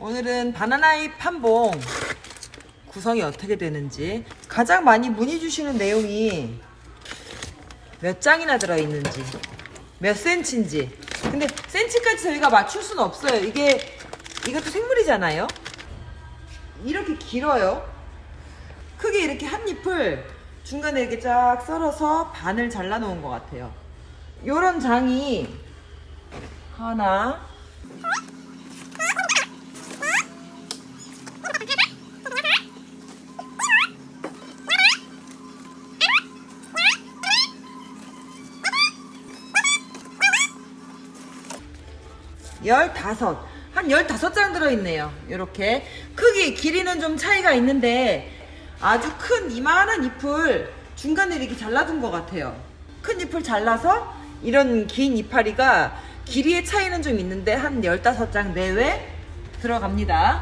오늘은 바나나잎 한 봉. 구성이 어떻게 되는지. 가장 많이 문의 주시는 내용이 몇 장이나 들어있는지 몇 센치인지. 근데 센치까지 저희가 맞출 수는 없어요. 이게 이것도 생물이잖아요. 이렇게 길어요. 크게 이렇게 한 잎을 중간에 이렇게 쫙 썰어서 반을 잘라 놓은 것 같아요. 요런 장이 하나 열다섯. 한 열다섯 장 들어있네요. 이렇게. 크기 길이는 좀 차이가 있는데 아주 큰 이만한 잎을 중간에 이렇게 잘라둔 것 같아요. 큰 잎을 잘라서 이런 긴 이파리가 길이의 차이는 좀 있는데 한 열다섯 장 내외 들어갑니다